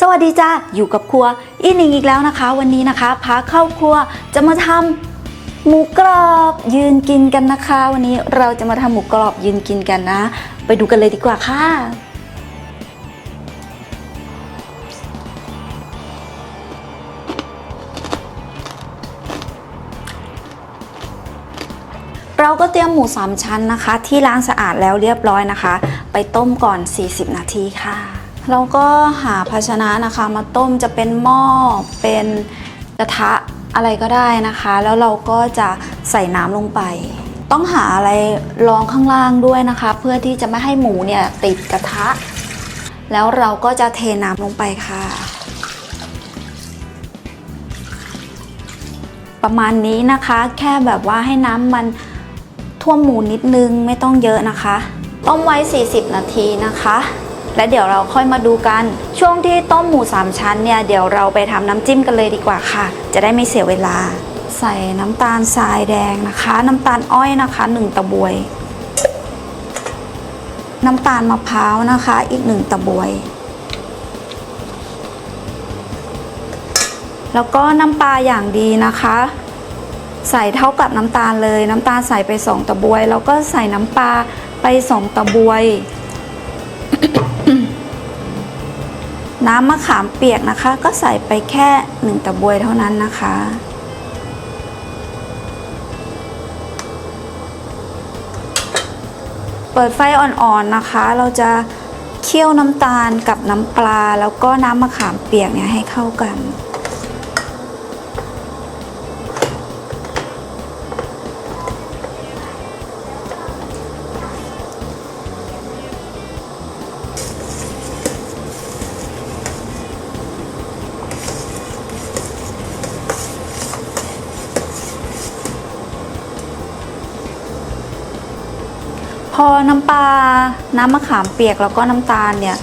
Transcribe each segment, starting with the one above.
สวัสดีจ้าอยู่กับครัวอีนิงอีกแล้วนะคะ วันนี้นะคะพาเข้าครัวจะมาทำหมูกรอบยืนกินกันนะคะ วันนี้เราจะมาทำหมูกรอบยืนกินกันนะ ไปดูกันเลยดีกว่าค่ะเราก็เตรียมหมูสามชั้นนะคะ ที่ล้างสะอาดแล้วเรียบร้อยนะคะ ไปต้มก่อน 40 นาทีค่ะ เราก็หาภาชนะนะคะมาต้มจะเป็นหม้อเป็นกระทะอะไรก็ได้นะคะ แล้วเราก็จะใส่น้ำลงไป ต้องหาอะไรรองข้างล่างด้วยนะคะ เพื่อที่จะไม่ให้หมูเนี่ยติดกระทะ แล้วเราก็จะเทน้ำลงไปค่ะ ประมาณนี้นะคะ แค่แบบว่าให้น้ำมันท่วมหมูนิดนึงไม่ต้องเยอะนะคะ ต้มไว้ 40 นาทีนะคะ และเดี๋ยวเราค่อยมาดูกัน ช่วงที่ต้มหมู3ชั้นเนี่ยเดี๋ยวเราไปทำน้ำจิ้มกันเลยดีกว่าค่ะ จะได้ไม่เสียเวลา ใส่น้ำตาลทรายแดงนะคะ น้ำตาลอ้อยนะคะ1ตะบวย น้ำตาลมะพร้าวนะคะอีก1ตะบวย แล้วก็น้ำปลาอย่างดีนะคะใส่เท่ากับน้ำตาลเลย น้ำตาลใส่ไป 2 ตะบวย แล้วก็ใส่น้ำปลาไป 2 ตะบวย น้ำมะขามเปียกนะคะ ก็ใส่ไปแค่ 1 ตะบวยเท่านั้นนะคะ เปิดไฟอ่อนๆนะคะ เราจะเคี่ยวน้ำตาลกับน้ำปลา แล้วก็น้ำมะขามเปียกเนี่ยให้เข้ากัน อน้ำปลา น้ำมะขามเปียกแล้วก็น้ำตาลเนี่ย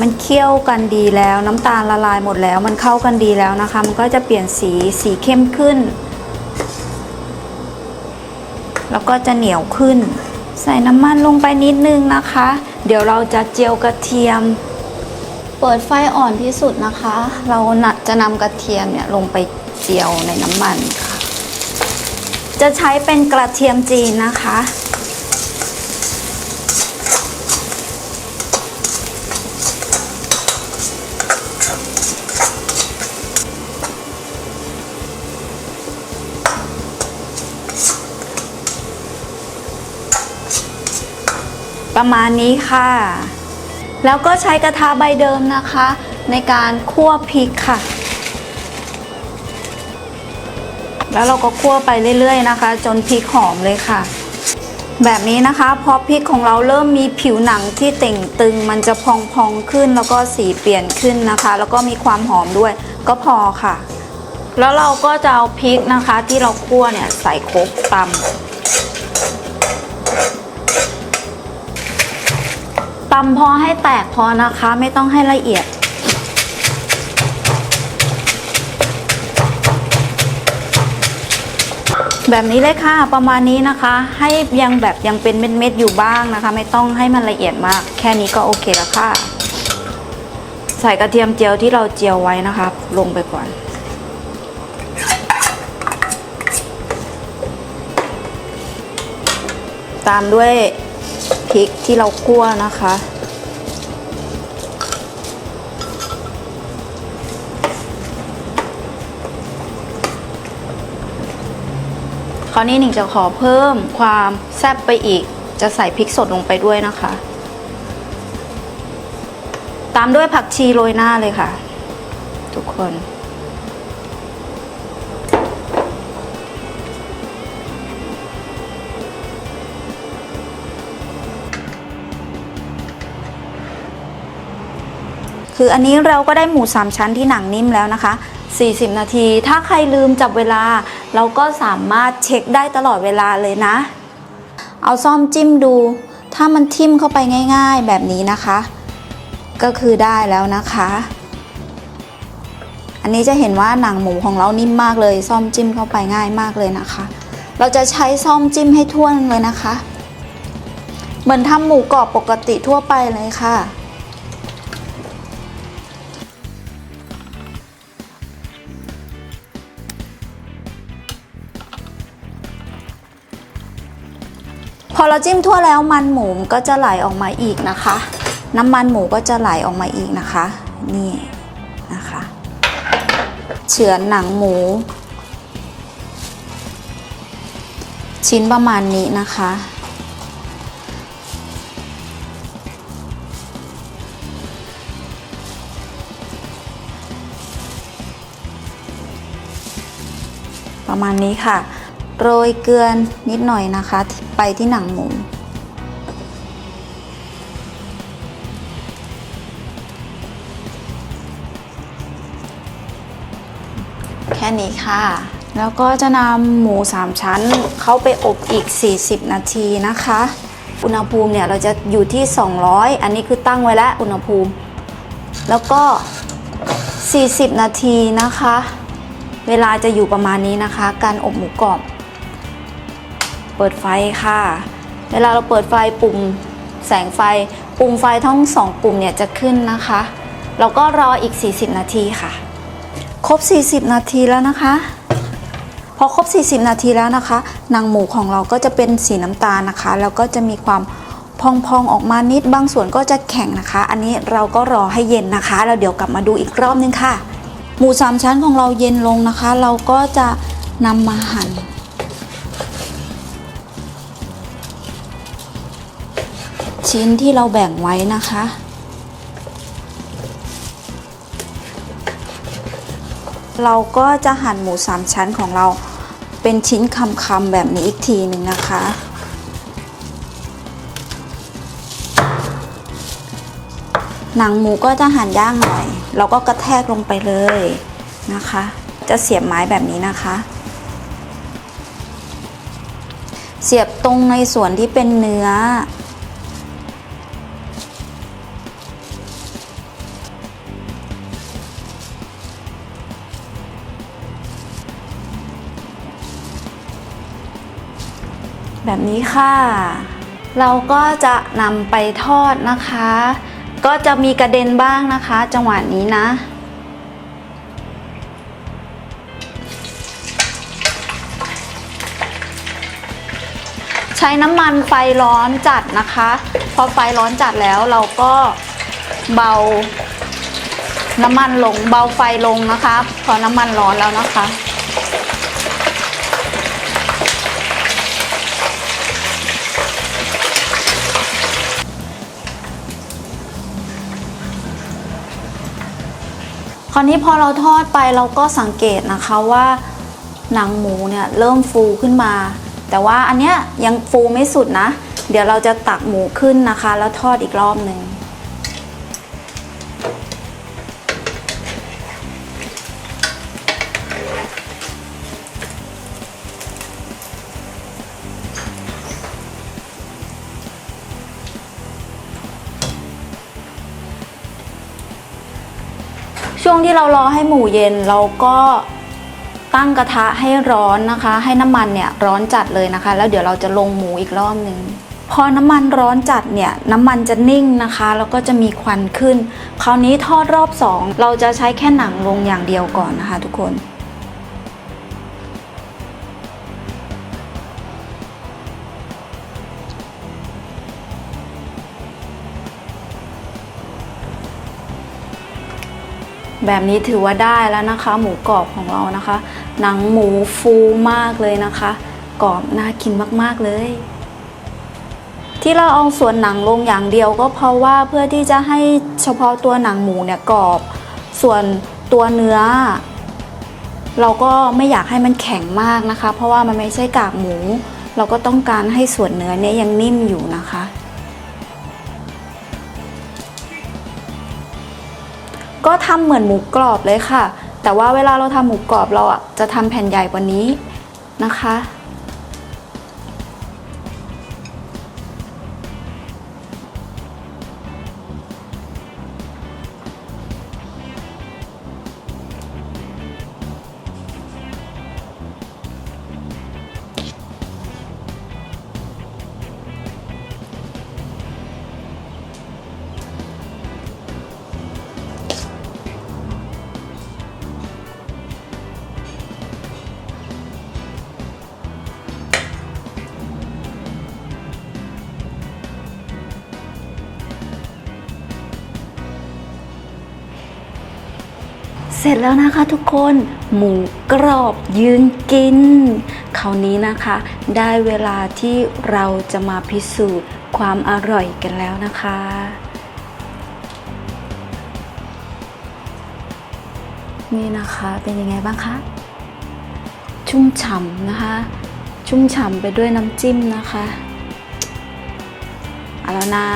มันเคี่ยวกันดีแล้ว น้ำตาลละลายหมดแล้ว มันเข้ากันดีแล้วนะคะ มันก็จะเปลี่ยนสีสีเข้มขึ้น แล้วก็จะเหนียวขึ้น ใส่น้ำมันลงไปนิดนึงนะคะ เดี๋ยวเราจะเจียวกระเทียม เปิดไฟอ่อนที่สุดนะคะ เรานัดจะนำกระเทียมเนี่ยลงไปเจียวในน้ำมันค่ะจะใช้เป็นกระเทียมจีนนะคะ ประมาณนี้ค่ะ แล้วก็ใช้กระทะใบเดิมนะคะ ในการคั่วพริกค่ะ แล้วเราก็คั่วไปเรื่อยๆนะคะ จนพริกหอมเลยค่ะ แบบนี้นะคะพอพริกของเราเริ่มมีผิวหนังที่เต่งตึง มันจะพองๆขึ้นแล้วก็สีเปลี่ยนขึ้นนะคะ แล้วก็มีความหอมด้วยก็พอค่ะ แล้วเราก็จะเอาพริกนะคะที่เราคั่วเนี่ยใส่โครกตำ ตำพอให้แตกพอนะคะ ไม่ต้องให้ละเอียด แบบนี้เลยค่ะประมาณนี้นะคะ ให้ยังแบบยังเป็นเม็ดๆอยู่บ้างนะคะ ไม่ต้องให้มันละเอียดมาก แค่นี้ก็โอเคแล้วค่ะ ใส่กระเทียมเจียวที่เราเจียวไว้นะคะ ลงไปก่อนตามด้วย พริกที่เราคั่วนะคะ คราวนี้หนิงจะขอเพิ่มความแซ่บไปอีก จะใส่พริกสดลงไปด้วยนะคะ ตามด้วยผักชีโรยหน้าเลยค่ะ ทุกคน คืออันนี้เราก็ได้หมูสามชั้นที่หนังนิ่มแล้วนะคะ 40 นาที ถ้าใครลืมจับเวลา เราก็สามารถเช็คได้ตลอดเวลาเลยนะ เอาซ่อมจิ้มดู ถ้ามันทิ่มเข้าไปง่ายๆแบบนี้นะคะ ก็คือได้แล้วนะคะ อันนี้จะเห็นว่าหนังหมูของเรานิ่มมากเลย ซ่อมจิ้มเข้าไปง่ายมากเลยนะคะ เราจะใช้ซ่อมจิ้มให้ทั่วเลยนะคะ เหมือนทำหมูกรอบปกติทั่วไปเลยค่ะ อเราจิ้มทั่วแล้วมันหมูก็จะไหลออกมาอีกนะคะ น้ำมันหมูก็จะไหลออกมาอีกนะคะ นี่นะคะเฉือนหนังหมู ชิ้นประมาณนี้นะคะ ประมาณนี้ค่ะ โรยเกลือนิดหน่อยนะคะ ไปที่หนังหมู แค่นี้ค่ะ แล้วก็จะนำหมู 3 ชั้นเข้าไปอบอีก 40 นาทีนะคะ อุณหภูมิเนี่ยเราจะอยู่ที่ 200 อันนี้คือตั้งไว้แล้วอุณหภูมิ แล้วก็ 40 นาทีนะคะ เวลาจะอยู่ประมาณนี้นะคะ การอบหมูกรอบ เปิดไฟค่ะ เวลาเราเปิดไฟปุ่มแสงไฟ ปุ่มไฟทั้งสองปุ่มเนี่ยจะขึ้นนะคะเราก็รออีก 40 นาทีค่ะ ครบ 40 นาทีแล้วนะคะ พอครบ 40 นาทีแล้วนะคะหนังหมูของเราก็จะเป็นสีน้ำตาลนะคะ แล้วก็จะมีความพองๆออกมานิดบางส่วนก็จะแข็งนะคะ อันนี้เราก็รอให้เย็นนะคะแล้วเดี๋ยวกลับมาดูอีกรอบนึงค่ะ หมูสามชั้นของเราเย็นลงนะคะ เราก็จะนำมาหั่น ชิ้นที่เราแบ่งไว้นะคะ เราก็จะหั่นหมูสามชั้นของเราเป็นชิ้นคำๆแบบนี้อีกทีหนึ่งนะคะ หนังหมูก็จะหั่นย่างหน่อย เราก็กระแทกลงไปเลยนะคะ จะเสียบไม้แบบนี้นะคะ เสียบตรงในส่วนที่เป็นเนื้อ แบบนี้ค่ะ เราก็จะนำไปทอดนะคะ ก็จะมีกระเด็นบ้างนะคะ จังหวะนี้นะ ใช้น้ำมันไฟร้อนจัดนะคะ พอไฟร้อนจัดแล้วเราก็เบาน้ำมันลงเบาไฟลงนะคะ พอน้ำมันร้อนแล้วนะคะ คราวนี้พอเราทอดไปเราก็สังเกตนะคะว่าหนังหมูเนี่ยเริ่มฟูขึ้นมา แต่ว่าอันเนี้ยยังฟูไม่สุดนะ เดี๋ยวเราจะตักหมูขึ้นนะคะ แล้วทอดอีกรอบหนึ่ง ช่วงที่เรารอให้หมูเย็นเราก็ตั้งกระทะให้ร้อนนะคะ ให้น้ำมันเนี่ยร้อนจัดเลยนะคะ แล้วเดี๋ยวเราจะลงหมูอีกรอบหนึ่งพอน้ำมันร้อนจัดเนี่ยน้ำมันจะนิ่งนะคะ แล้วก็จะมีควันขึ้น คราวนี้ทอดรอบสองเราจะใช้แค่หนังลงอย่างเดียวก่อนนะคะ ทุกคน แบบนี้ถือว่าได้แล้วนะคะ หมูกรอบของเรานะคะ หนังหมูฟูมากเลยนะคะ กรอบน่ากินมากๆเลย ที่เราเอาส่วนหนังลงอย่างเดียวก็เพราะว่าเพื่อที่จะให้เฉพาะตัวหนังหมูเนี่ยกรอบ ส่วนตัวเนื้อ เราก็ไม่อยากให้มันแข็งมากนะคะ เพราะว่ามันไม่ใช่กากหมู เราก็ต้องการให้ส่วนเนื้อเนี้ยยังนิ่มอยู่นะคะ ก็ทำเหมือนหมูกรอบเลยค่ะ แต่ว่าเวลาเราทำหมูกรอบเราอะจะทำแผ่นใหญ่กว่านี้นะคะ เสร็จแล้วนะคะทุกคนหมูกรอบยืนกิน คราวนี้นะคะ ได้เวลาที่เราจะมาพิสูจน์ความอร่อยกันแล้วนะคะ นี่นะคะเป็นยังไงบ้างคะ ชุ่มฉ่ำนะคะ ชุ่มฉ่ำไปด้วยน้ำจิ้มนะคะ เอาแล้วนะ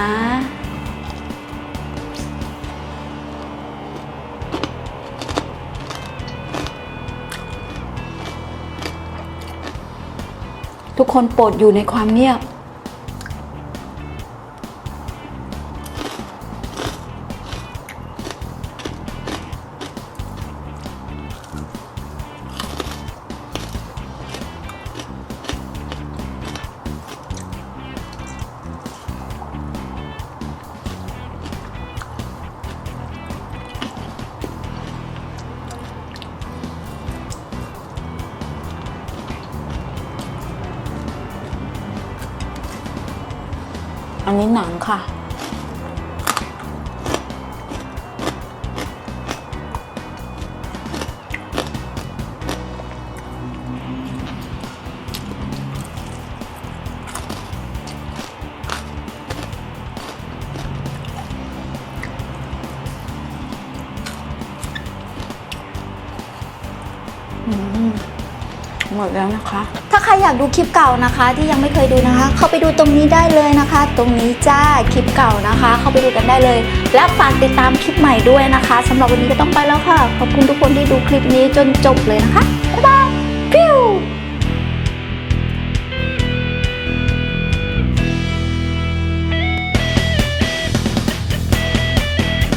ทุกคนโปรดอยู่ในความเงียบ นนี้หนังค่ะ หมดแล้วนะคะ ถ้าใครอยากดูคลิปเก่านะคะ ที่ยังไม่เคยดูนะคะ เข้าไปดูตรงนี้ได้เลยนะคะ ตรงนี้จ้าคลิปเก่านะคะ เข้าไปดูกันได้เลย และฝากติดตามคลิปใหม่ด้วยนะคะสำหรับวันนี้ก็ต้องไปแล้วค่ะ ขอบคุณทุกคนที่ดูคลิปนี้จนจบเลยนะคะบ๊ายบาย